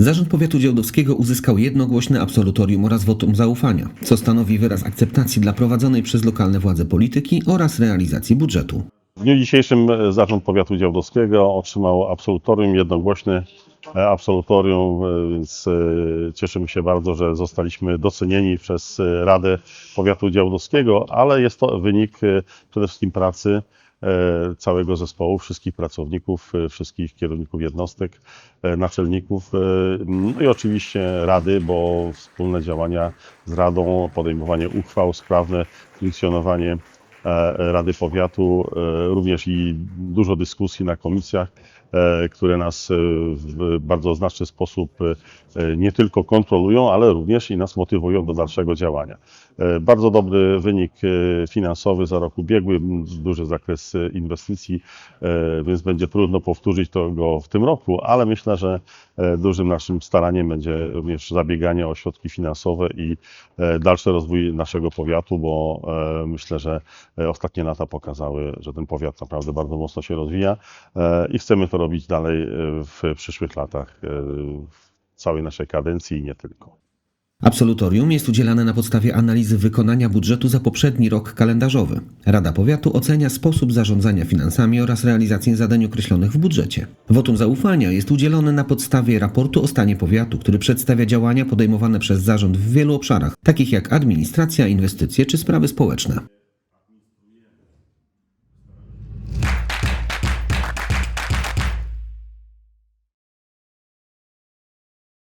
Zarząd Powiatu Działdowskiego uzyskał jednogłośne absolutorium oraz wotum zaufania, co stanowi wyraz akceptacji dla prowadzonej przez lokalne władze polityki oraz realizacji budżetu. W dniu dzisiejszym e, Zarząd Powiatu Działdowskiego otrzymał absolutorium, jednogłośne e, absolutorium, więc e, cieszymy się bardzo, że zostaliśmy docenieni przez Radę Powiatu Działdowskiego, ale jest to wynik przede wszystkim pracy całego zespołu, wszystkich pracowników, e, wszystkich kierowników jednostek, e, naczelników, e, no i oczywiście Rady, bo wspólne działania z Radą, podejmowanie uchwał, sprawne funkcjonowanie e, Rady Powiatu, e, również i dużo dyskusji na komisjach, e, które nas e, w bardzo znaczny sposób e, nie tylko kontrolują, ale również i nas motywują do dalszego działania. E, Bardzo dobry wynik e, finansowy za rok ubiegły, duży zakres e, inwestycji, e, więc będzie trudno powtórzyć tego w tym roku, ale myślę, że e, dużym naszym staraniem będzie również zabieganie o środki finansowe i e, dalszy rozwój naszego powiatu, bo e, myślę, że e, ostatnie lata pokazały, że ten powiat naprawdę bardzo mocno się rozwija e, i chcemy to robić dalej e, w przyszłych latach, e, w całej naszej kadencji i nie tylko. Absolutorium jest udzielane na podstawie analizy wykonania budżetu za poprzedni rok kalendarzowy. Rada Powiatu ocenia sposób zarządzania finansami oraz realizację zadań określonych w budżecie. Wotum zaufania jest udzielone na podstawie raportu o stanie powiatu, który przedstawia działania podejmowane przez zarząd w wielu obszarach, takich jak administracja, inwestycje czy sprawy społeczne.